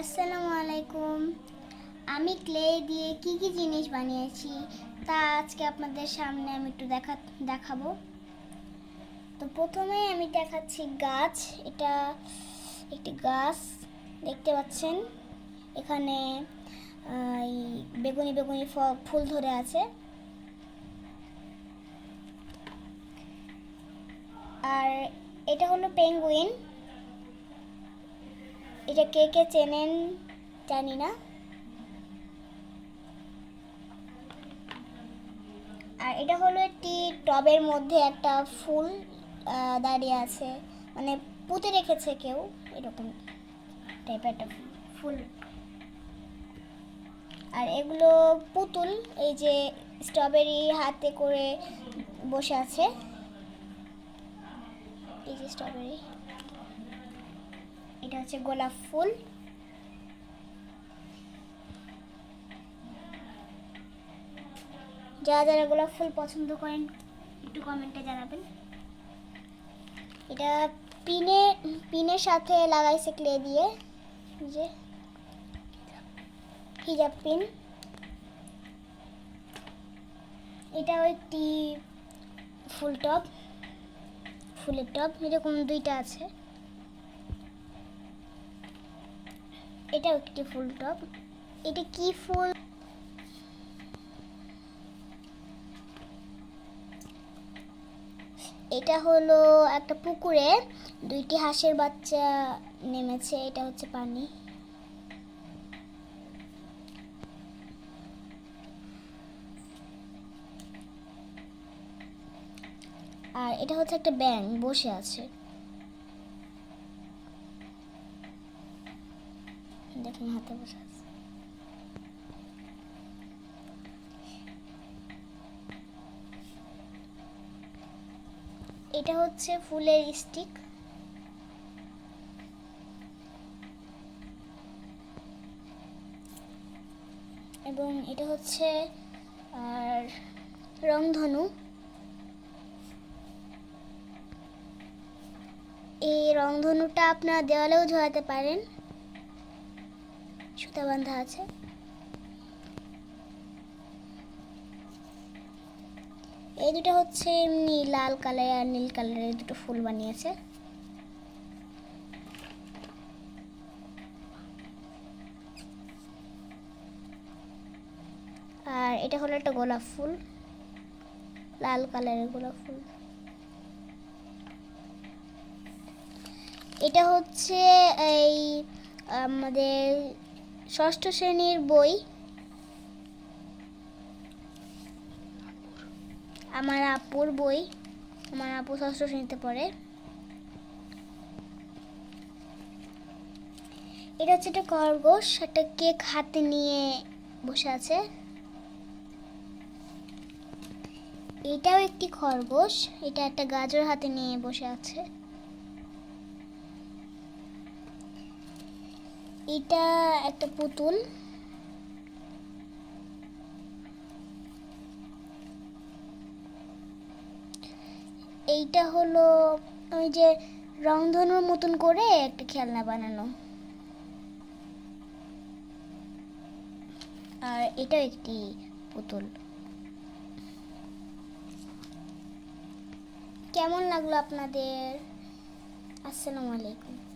আসসালামু আলাইকুম। আমি ক্লে দিয়ে কি কি জিনিস বানিয়েছি, তা আজকে আপনাদের সামনে আমি একটু দেখা, দেখাবো। তো প্রথমে আমি দেখাচ্ছি গাছ। এটা একটি গাছ, দেখতে পাচ্ছেন? এখানে বেগুনি বেগুনি ফুল ধরে আছে। আর এটা হলো পেঙ্গুইন। এটা কে কে চেনেন জানি না। আর এটা হলো একটি টবের মধ্যে একটা ফুল দাঁড়িয়ে আছে। মানে পুঁতে রেখেছে কেউ, এরকম টাইপের একটা ফুল। আর এগুলো পুতুল, এই যে স্ট্রবেরি হাতে করে বসে আছে। এই যে স্ট্রবেরি এটা হচ্ছে গোলাপ ফুল। যারা যারা গোলাপ ফুল পছন্দ করেন, একটু কমেন্টে জানাবেন। এটা পিনে, পিনের সাথে লাগাইছে ক্লে দিয়ে যে। হিজাব পিন। এটাও একটি ফুল টপ ফুলের টপ এরকম দুইটা আছে। এটাও একটি ফুল টপ। এটা কি ফুল? এটা হলো একটা পুকুরে দুইটি হাঁসের বাচ্চা নেমেছে, এটা হচ্ছে পানি। আর এটা হচ্ছে একটা ব্যাং বসে আছে। দেখুন হাতে বসে আছে এটা হচ্ছে ফুলের স্টিক এবং এটা হচ্ছে, আর, রংধনু। এই রংধনুটা আপনারা দেওয়ালেও ঝোলাতে পারেন। সুতা বাঁধা আছে। এই দুটো হচ্ছে এমনি লাল কালার আর নীল কালারের দুটো ফুল বানিয়েছে। আর এটা হলো একটা গোলাপ ফুল, লাল কালারের গোলাপ ফুল। এটা হচ্ছে এই আমাদের ষষ্ঠ শ্রেণির বই। আমার আপুর বই। আমার আপু ষষ্ঠ শ্রেণীতে পড়ে। এটা হচ্ছে একটা খরগোশ, একটা কেক হাতে নিয়ে বসে আছে। এটাও একটি খরগোশ, এটা একটা গাজর হাতে নিয়ে বসে আছে। এটা একটা পুতুল। এইটা হলো ওই যে রংধনুর মতন করে একটা খেলনা বানানো। আর এটাও একটি পুতুল। কেমন লাগল আপনাদের? আসসালামু আলাইকুম।